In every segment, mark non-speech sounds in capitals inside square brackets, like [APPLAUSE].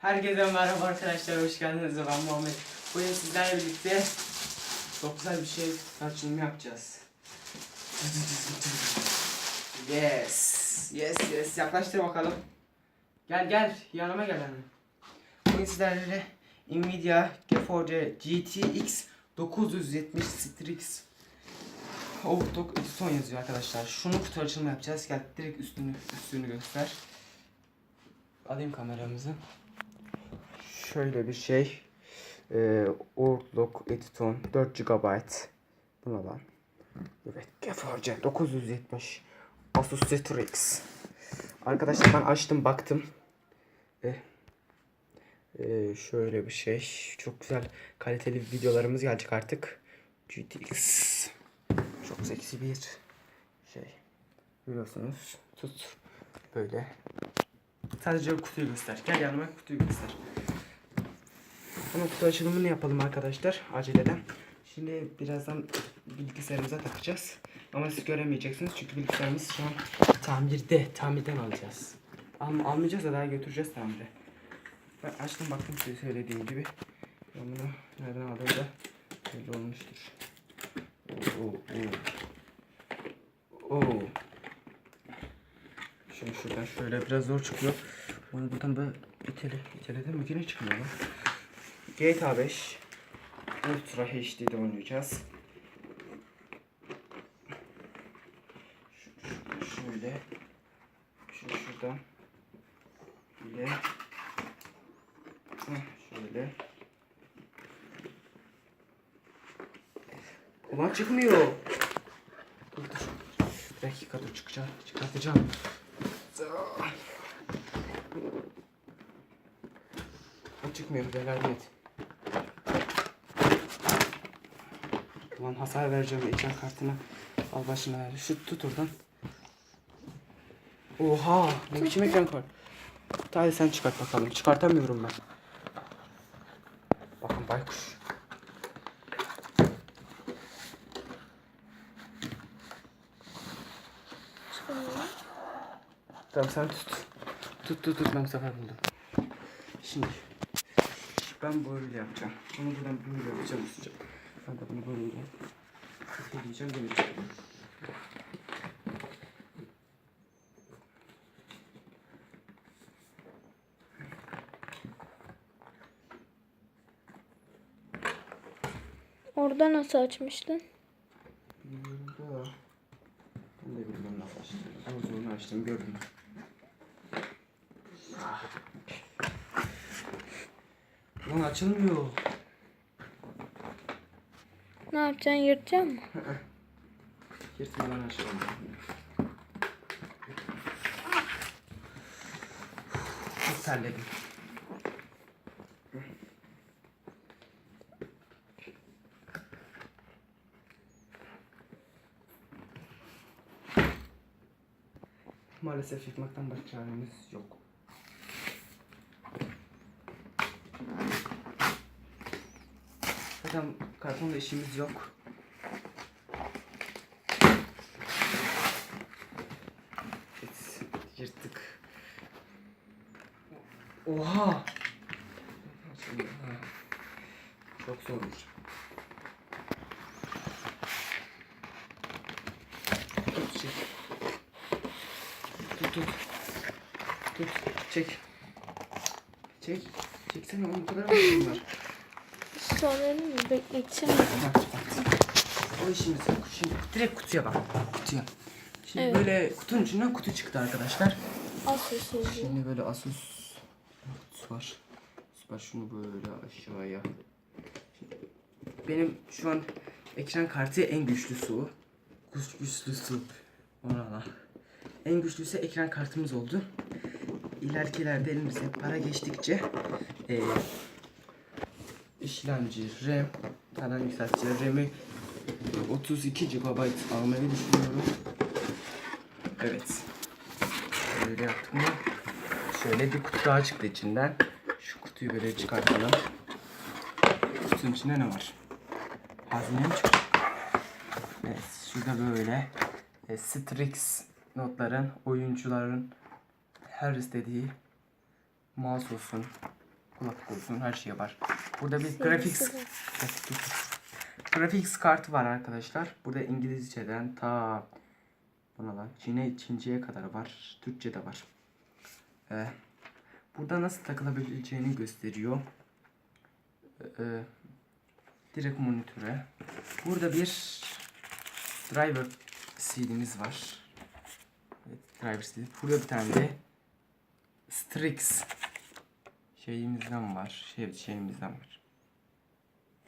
Herkese merhaba arkadaşlar, hoş geldiniz. Ben Muhammed. Bugün sizlerle birlikte çok güzel bir şey tartışımı yapacağız. Yes, yes, yes. Yaklaştır bakalım. Gel gel, yanıma gel hemen. Bugün sizlerle Nvidia GeForce GTX 970 Strix Overclock Edition yazıyor arkadaşlar. Şunu kutu açılımı yapacağız. Gel direkt üstünü üstünü göster. Alayım kameramızı. Şöyle bir şey. Ee, Overclock Editon 4 GB. Buna lan. Evet. GeForce 970 Asus Strix. Arkadaşlar ben açtım baktım. Eh, ee, şöyle bir şey. Çok güzel kaliteli videolarımız gelecek artık. GTX. Çok seksi bir şey. Görüyorsunuz. Tut. Böyle. Sadece kutuyu göster. Gel yanıma kutuyu göster. Ama kutu açılımını yapalım arkadaşlar aceleden. Şimdi birazdan bilgisayarımıza takacağız. Ama siz göremeyeceksiniz çünkü bilgisayarımız şu an tamirde. Tamirden alacağız. Al, almayacağız da daha götüreceğiz tamire. Ben açtım baktım size söylediğim gibi. Ben bunu nereden aldığım da belli olmuştur. Oo, oo, oo. Şimdi şuradan şöyle biraz zor çıkıyor. Onu buradan böyle itele, iteledim mi yine çıkmıyor lan. GTA 5 Ultra HD'de oynayacağız. Şöyle şu şuradan Heh, şöyle Ulan çıkmıyor. Dur dur. Bir dakika dur çıkacağım. Çıkartacağım. O çıkmıyor helal et. Ulan hasar vereceğim ekran kartına. Al başına ver. Şu tut oradan. Oha ne biçim ekran kart. Hadi sen çıkart bakalım. Çıkartamıyorum ben. Bakın baykuş. Tamam sen tut. Tut tut tut ben bu sefer buldum. Şimdi ben böyle yapacağım. Bunu buradan böyle yapacağım üstüce. Ben de bunu böyle diyeceğim demeyeceğim. Orada nasıl açmıştın? Bilmiyorum da. Ben de bilmem nasıl açtım. Ben onu açtım gördüm. Ah. Lan açılmıyor. Ne yapacaksın? Yırtacaksın mı? [LAUGHS] Yırtmadan açalım. Çok terledim. Maalesef yıkmaktan başka çaremiz yok. Zaten kartonla işimiz yok. Evet, yırttık. Oha! Çok zormuş. Tut çek. Tut tut. Tut çek. Çek. Çeksene oğlum bu kadar mı var? Ha, bak. O işimiz yok. Şimdi direkt kutuya bak. Kutuya. Şimdi Evet. böyle kutunun içinden kutu çıktı arkadaşlar. Asus yazıyor. Şimdi böyle Asus kutusu var. Süper şunu böyle aşağıya. Şimdi benim şu an ekran kartı en güçlüsü o. Güç, güçlüsü. Ona la. En güçlüsü ekran kartımız oldu. İlerikilerde elimize para geçtikçe eee işlemci, RAM falan yükselteceğiz. RAM'i 32 GB almayı düşünüyorum. Evet. Böyle yaptık mı? Şöyle bir kutu daha çıktı içinden. Şu kutuyu böyle çıkartalım. Kutunun içinde ne var? Hazine mi çıktı? Evet, şurada böyle e, Strix notların, oyuncuların her istediği mouse olsun, kulaklık olsun her şey var. Burada bir graphics graphics kartı var arkadaşlar. Burada İngilizceden ta buna lan Çin'e Çince'ye kadar var. Türkçe de var. Ee, burada nasıl takılabileceğini gösteriyor. Ee, direkt monitöre. Burada bir driver CD'miz var. Evet, driver CD. Burada bir tane de Strix şeyimizden var. Şey, şeyimizden var.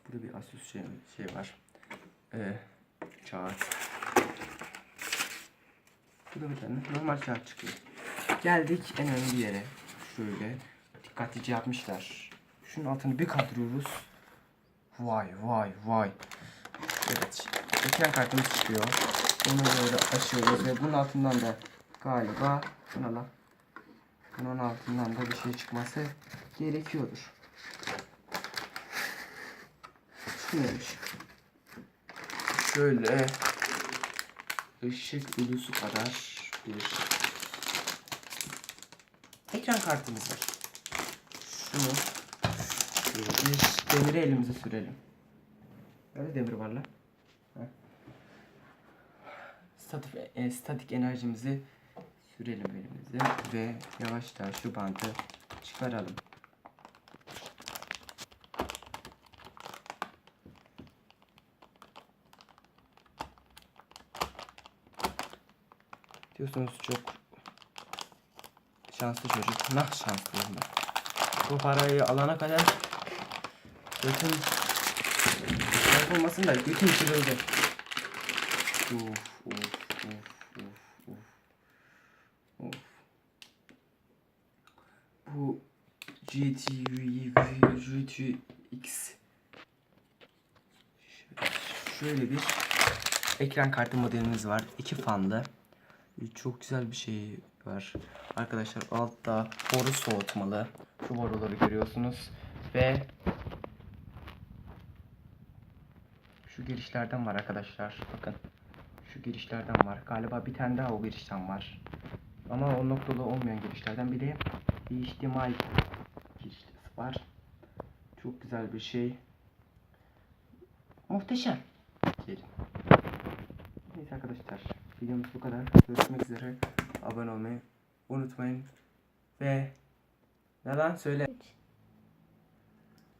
Burada bir Asus şey, şey var. Ee, kağıt. Burada bir tane normal kağıt çıkıyor. Geldik en önemli yere. Şöyle dikkatlice yapmışlar. Şunun altını bir kaldırıyoruz. Vay vay vay. Evet. Ekran kartımız çıkıyor. Bunu böyle açıyoruz ve bunun altından da galiba şuna lan. Bunun altından da bir şey çıkması gerekiyordur. Neymiş? Şöyle ışık ulusu kadar bir ekran kartımız var. Şunu bir demiri elimize sürelim. Nerede demir var lan? Statik, e, statik enerjimizi sürelim elimize ve yavaşça şu bandı çıkaralım. Diyorsunuz çok şanslı çocuk. Nah şanslıyım ben. Bu parayı alana kadar götüm Şans olmasın da götüm kırıldı. Of of of of of. Of. Bu GTX şöyle bir ekran kartı modelimiz var. iki fanlı. Çok güzel bir şey var. Arkadaşlar altta boru soğutmalı. Şu boruları görüyorsunuz. Ve şu girişlerden var arkadaşlar. Bakın. Şu girişlerden var. Galiba bir tane daha o girişten var. Ama o noktalı olmayan girişlerden bir de HDMI giriş var. Çok güzel bir şey. Muhteşem. Neyse arkadaşlar. Videomuz bu kadar. Görüşmek üzere. Abone olmayı unutmayın. Ve ne lan söyle.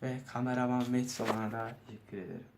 Ve kameraman Met Solan'a da teşekkür ederim.